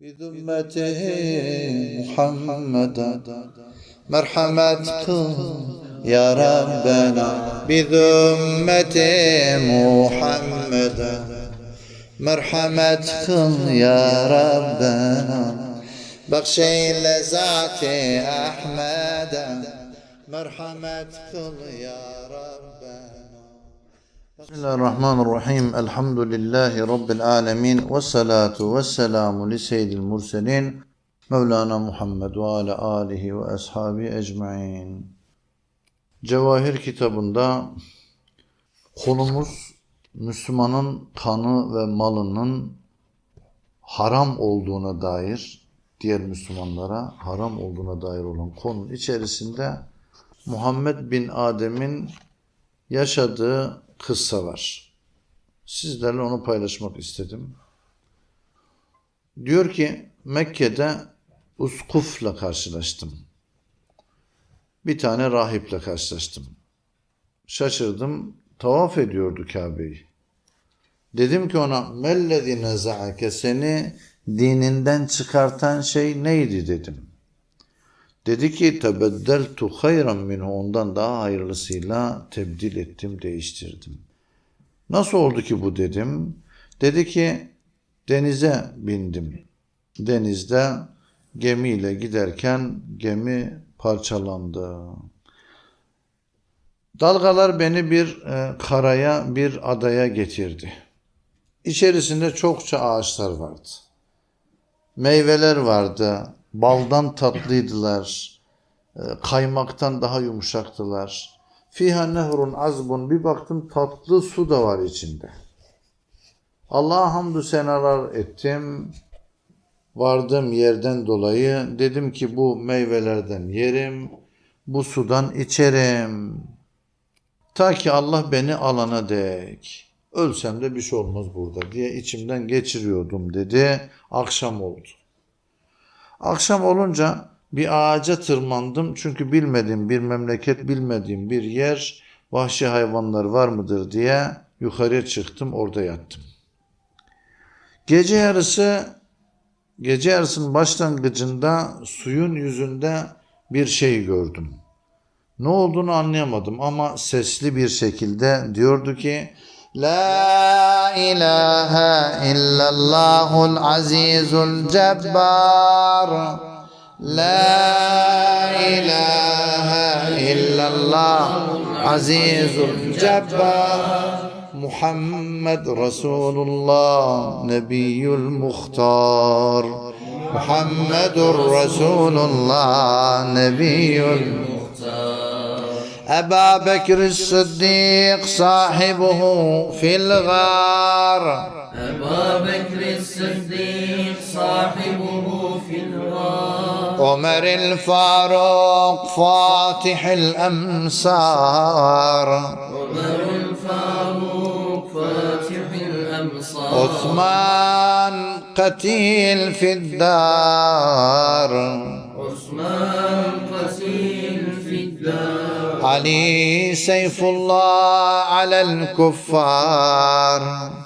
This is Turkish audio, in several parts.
بذمته محمدا مرحمتكم يا ربنا. بذمته محمدا مرحمتكم يا ربنا. بخشي لزعتي أحمدا مرحمتكم يا ربنا Bismillahirrahmanirrahim. Elhamdülillahi Rabbil alemin. Ve salatu ve selamu li seyyidil murselin. Mevlana Muhammed ve ala alihi ve ashabi ecmain. Cevahir kitabında konumuz Müslümanın kanı ve malının haram olduğuna dair, diğer Müslümanlara haram olduğuna dair olan konunun içerisinde Muhammed bin Adem'in yaşadığı kıssa var. Sizlerle onu paylaşmak istedim. Diyor ki Mekke'de uskufla karşılaştım. Bir tane rahiple karşılaştım. Şaşırdım. Tavaf ediyordu Kabe'yi. Dedim ki ona mellezi neza'ake seni dininden çıkartan şey neydi dedim. Dedi ki tebeddeltu hayran minhu ondan daha hayırlısıyla tebdil ettim, değiştirdim. Nasıl oldu ki bu dedim. Dedi ki denize bindim. Denizde gemiyle giderken gemi parçalandı. Dalgalar beni bir e, karaya, bir adaya getirdi. İçerisinde çokça ağaçlar vardı. Meyveler vardı, baldan tatlıydılar, e, kaymaktan daha yumuşaktılar. Fiha nehrun azbun bir baktım tatlı su da var içinde. Allah'a hamdü senalar ettim. Vardığım yerden dolayı dedim ki bu meyvelerden yerim, bu sudan içerim. Ta ki Allah beni alana dek. Ölsem de bir şey olmaz burada diye içimden geçiriyordum dedi. Akşam oldu. Akşam olunca bir ağaca tırmandım çünkü bilmediğim bir memleket, bilmediğim bir yer, vahşi hayvanlar var mıdır diye yukarıya çıktım, orada yattım. Gece yarısı, gece yarısının başlangıcında suyun yüzünde bir şey gördüm. Ne olduğunu anlayamadım ama sesli bir şekilde diyordu ki La ilahe illallahul azizul cebbar La ilahe illallah azizul cebbar Muhammed Resulullah Nebiyyül Muhtar Muhammedur Resulullah Nebiyyül أبا بكر الصديق صاحبه في الغار. أبا بكر الصديق صاحبه في الغار. عمر الفاروق فاتح الأمصار. عمر الفاروق فاتح الأمصار. عثمان قتيل في الدار. عثمان قتيل في الدار علي سيف الله على الكفار.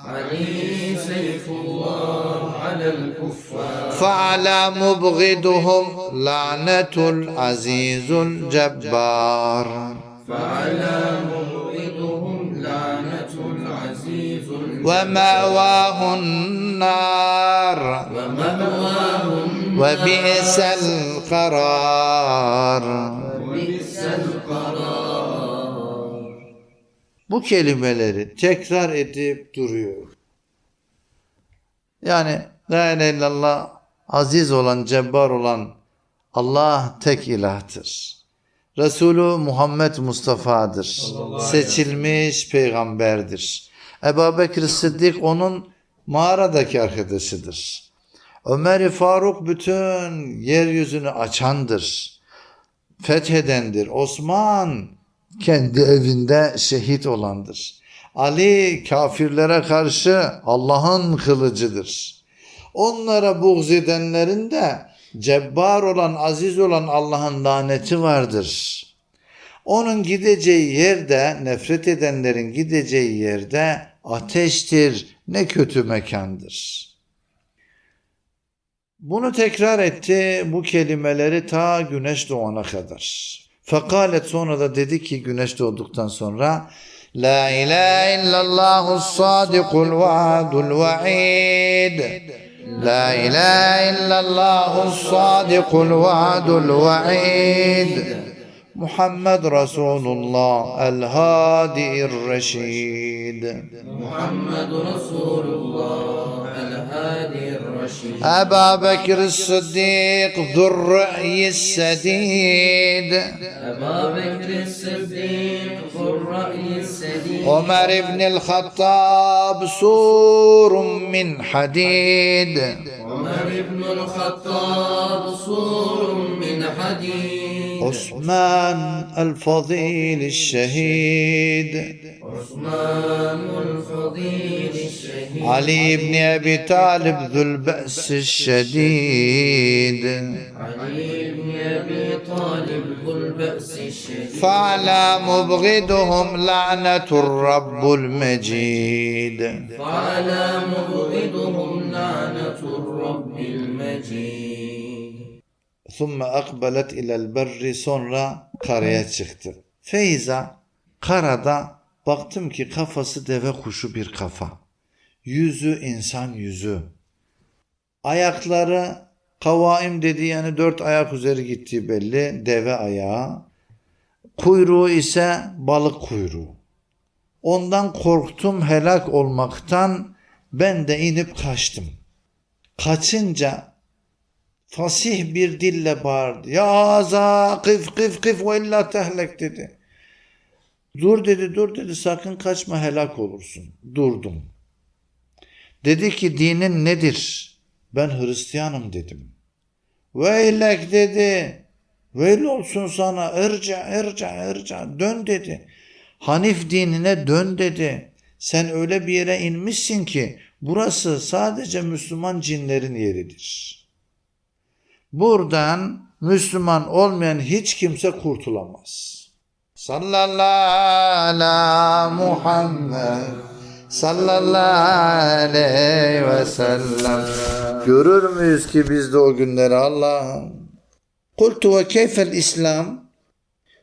علي سيف الله على الكفار فعلى مبغضهم لعنة العزيز الجبار. فعلى مبغضهم لعنة العزيز ومأواه النار. ومأواهم وبئس القرار. Bu kelimeleri tekrar edip duruyor. Yani La ilahe illallah aziz olan, cebbar olan Allah tek ilahtır. Resulü Muhammed Mustafa'dır. Seçilmiş peygamberdir. Ebu Bekir Sıddık onun mağaradaki arkadaşıdır. Ömer-i Faruk bütün yeryüzünü açandır. Fethedendir. Osman kendi evinde şehit olandır. Ali kafirlere karşı Allah'ın kılıcıdır. Onlara buğz edenlerin de cebbar olan, aziz olan Allah'ın laneti vardır. Onun gideceği yerde, nefret edenlerin gideceği yerde ateştir, ne kötü mekandır. Bunu tekrar etti bu kelimeleri ta güneş doğana kadar. Fekalet sonra da dedi ki güneş doğduktan sonra La ilahe illallah sadikul vaadul vaid. La ilahe illallah sadikul vaadul vaid Muhammed Resulullah el hadi'ir reşid محمد رسول الله الهادي الرشيد أبا بكر الصديق ذو الرأي السديد أبا بكر الصديق ذو الرأي السديد عمر بن الخطاب سور من حديد عمر بن الخطاب سور من حديد عثمان الفضيل الشهيد. عثمان الفضيل الشهيد علي بن أبي طالب ذو البأس الشديد. علي بن أبي طالب ذو البأس الشديد فعلى مبغضهم لعنة الرب المجيد. فعلى مبغضهم لعنة الرب المجيد. ثم akbelet ilel berri sonra karaya çıktı. Feyza karada baktım ki kafası deve kuşu bir kafa. Yüzü insan yüzü. Ayakları kavaim dedi yani dört ayak üzeri gittiği belli deve ayağı. Kuyruğu ise balık kuyruğu. Ondan korktum helak olmaktan ben de inip kaçtım. Kaçınca fasih bir dille bağırdı. Ya Aza kıf kıf kıf ve illa tehlek dedi. Dur dedi dur dedi sakın kaçma helak olursun. Durdum. Dedi ki dinin nedir? Ben Hristiyanım dedim. Veylek dedi. Veil olsun sana erca erca erca dön dedi. Hanif dinine dön dedi. Sen öyle bir yere inmişsin ki burası sadece Müslüman cinlerin yeridir. Buradan Müslüman olmayan hiç kimse kurtulamaz. Sallallahu ala Muhammed sallallahu aleyhi ve sellem. Görür müyüz ki biz de o günleri Allah'ım? Kultu ve keyfel İslam?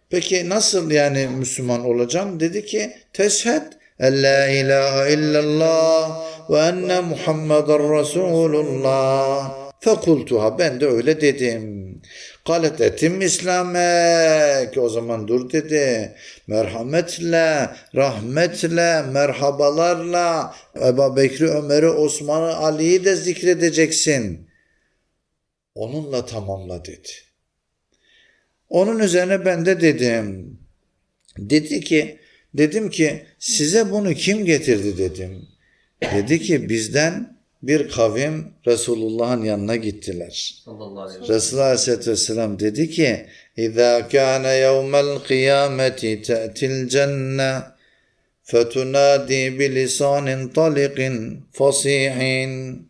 Peki nasıl yani Müslüman olacağım? Dedi ki teşhed en la ilahe illallah ve enne Muhammeden Resulullah. Fekultuha ben de öyle dedim. Kalet etim İslamek. O zaman dur dedi. Merhametle, rahmetle, merhabalarla Ebu Bekri, Ömer'i, Osman'ı, Ali'yi de zikredeceksin. Onunla tamamla dedi. Onun üzerine ben de dedim. Dedi ki, dedim ki size bunu kim getirdi dedim. Dedi ki bizden bir kavim Resulullah'ın yanına gittiler. Resulullah Aleyhisselatü Vesselam dedi ki İzâ kâne yevmel kıyameti te'til cenne fetunâdi bilisanin talikin fasihin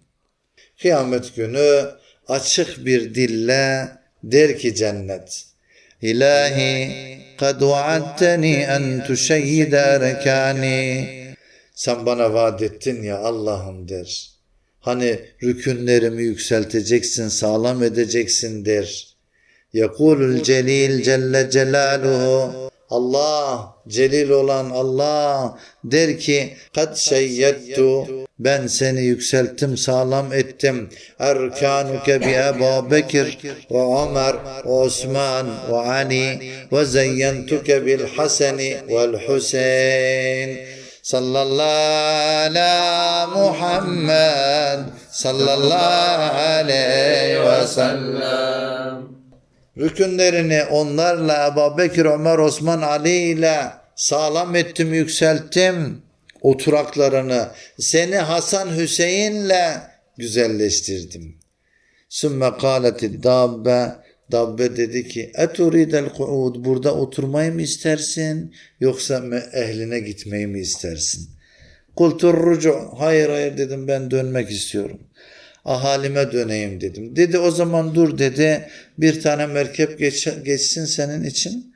Kıyamet günü açık bir dille der ki cennet İlahi kad vaadteni en tuşeyyide erkani Sen bana vaat ettin ya Allah'ım der. Hani rükünlerimi yükselteceksin, sağlam edeceksin der. Yekulul celil celle celaluhu Allah, celil olan Allah der ki kad şeyyettu ben seni yükselttim, sağlam ettim. Erkanuke bi Ebu Bekir ve Ömer ve Osman ve Ali ve zeyyentuke bil Haseni vel Hüseyin. Sallallahu ala Muhammed sallallahu aleyhi ve sellem. Rükünlerini onlarla Ebu Bekir, Ömer, Osman, Ali ile sağlam ettim, yükselttim. Oturaklarını seni Hasan Hüseyin'le güzelleştirdim. Sümme kâleti dabbe Dabbe dedi ki eturidel kuud burada oturmayı mı istersin yoksa ehline gitmeyi mi istersin? Kultur rucu hayır hayır dedim ben dönmek istiyorum. Ahalime döneyim dedim. Dedi o zaman dur dedi bir tane merkep geç, geçsin senin için.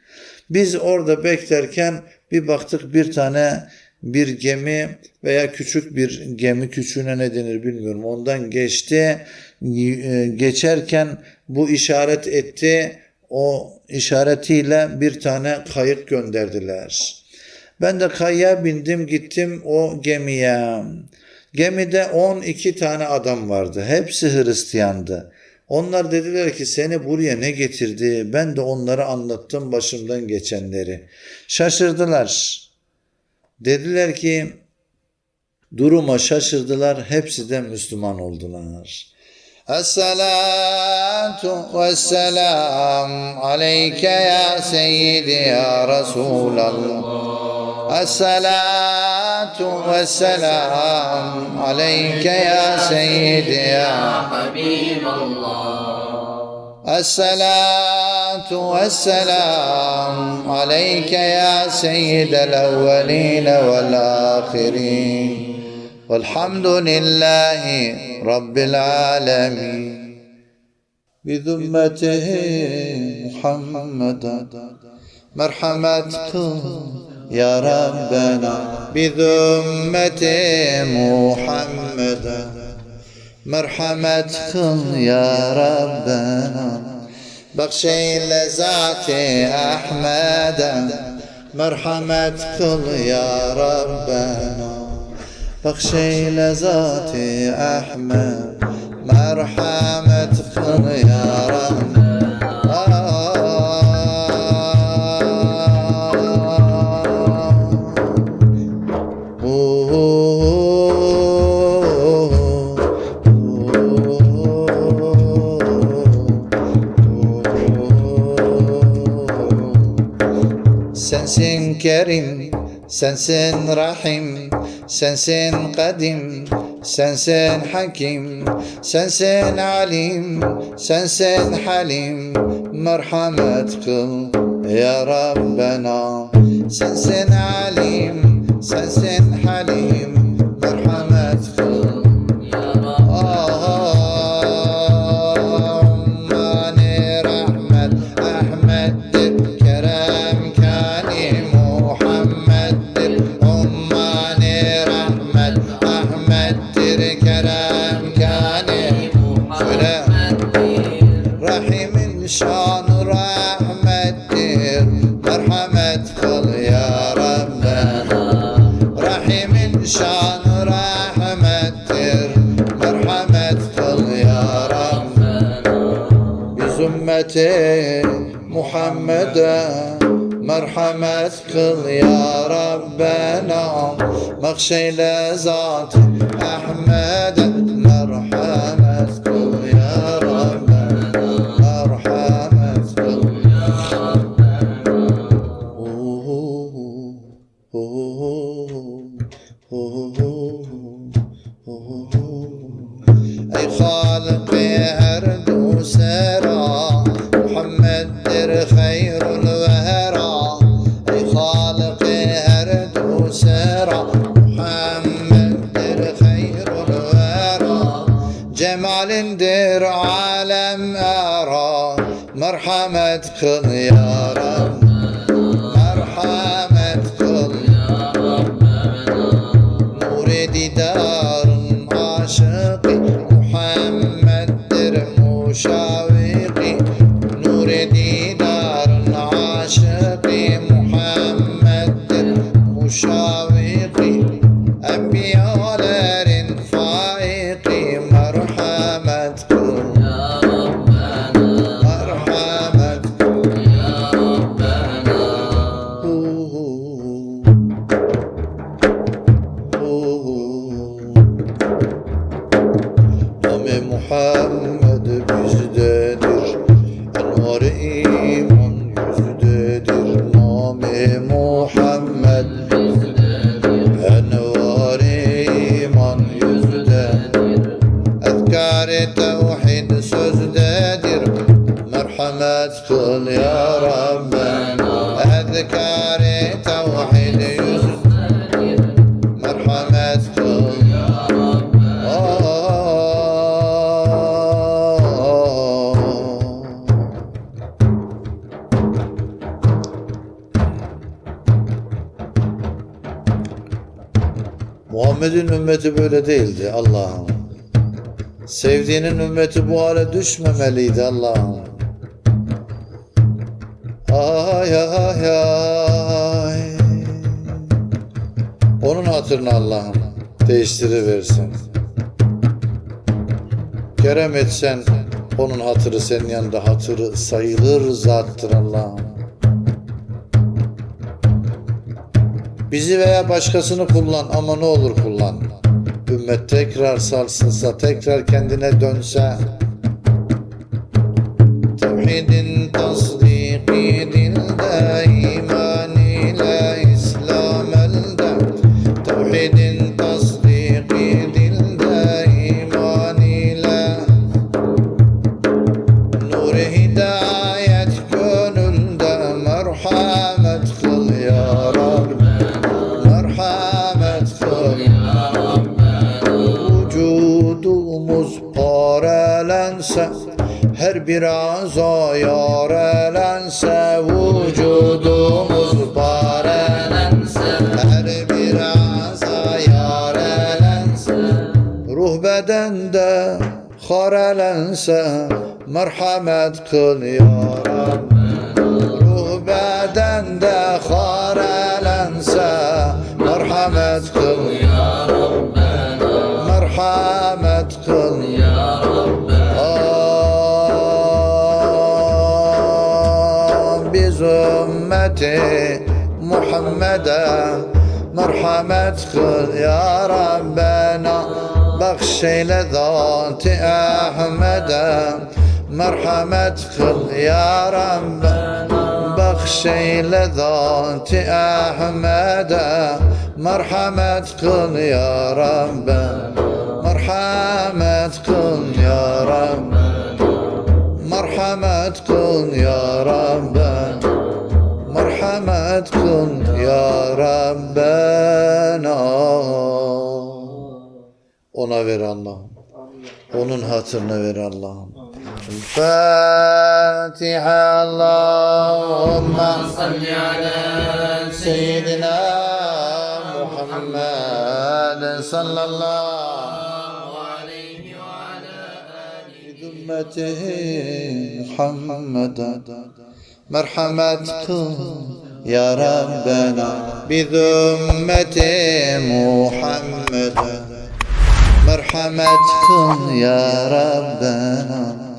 Biz orada beklerken bir baktık bir tane bir gemi veya küçük bir gemi küçüğüne ne denir bilmiyorum ondan geçti. E, geçerken bu işaret etti. O işaretiyle bir tane kayık gönderdiler. Ben de kayığa bindim gittim o gemiye. Gemide 12 tane adam vardı. Hepsi Hristiyandı. Onlar dediler ki seni buraya ne getirdi? Ben de onlara anlattım başımdan geçenleri. Şaşırdılar. Dediler ki duruma şaşırdılar. Hepsi de Müslüman oldular. الصلاة والسلام عليك يا سيدي يا رسول الله. الصلاة والسلام عليك يا سيدي يا حبيب الله. الصلاة والسلام عليك يا سيد الأولين والآخرين. والحمد لله رب العالمين. بذمته محمد مرحمتك يا ربنا. بذمته محمد مرحمتك يا ربنا. بخشي لذاتي أحمد مرحمتك يا ربنا. بخشي لذاتي أحمد. مرحمتكم يا رحمة sensin kerim, sensin rahim, sensin Kadim, sensin Hakim, sensin Alim, sensin Halim, merhamet kıl ya Rabbena. Sensin Alim, sensin Halim, ümmeti Muhammed'e merhamet kıl ya Rabbena. Makşeyle zat Ahmet'e love. Değildi Allah'ım. Sevdiğinin ümmeti bu hale düşmemeliydi Allah'ım. Ay ay ay. Onun hatırına Allah'ım değiştiriversin. Kerem etsen onun hatırı senin yanında hatırı sayılır zattır Allah'ım. Bizi veya başkasını kullan ama ne olur kullan. Ümmet tekrar sarsılsa, tekrar kendine dönse. Harelense merhamet kıl ya Ruh bedende harelense merhamet kıl ya Merhamet kıl ya Rabbi. Biz ümmeti Muhammed'e merhamet kıl ya Rabbena Bakşeyle zat-ı Ahmet'e merhamet kıl ya Rabbena Bakşeyle zat-ı Ahmet'e merhamet kıl ya Rabbena Merhamet kıl ya Rabbena Merhamet kıl ya Rabbena Merhamet kıl ya Rabbena ona ver Allah'ım. Onun hatırına ver Allah'ım. Fatiha Allahumma salli ala seyyidina Muhammed sallallahu aleyhi ve ala ümmetihi Muhammed'e merhamet kıl ya Rabbena bi ümmeti Muhammed'e مرحمتكم يا ربنا.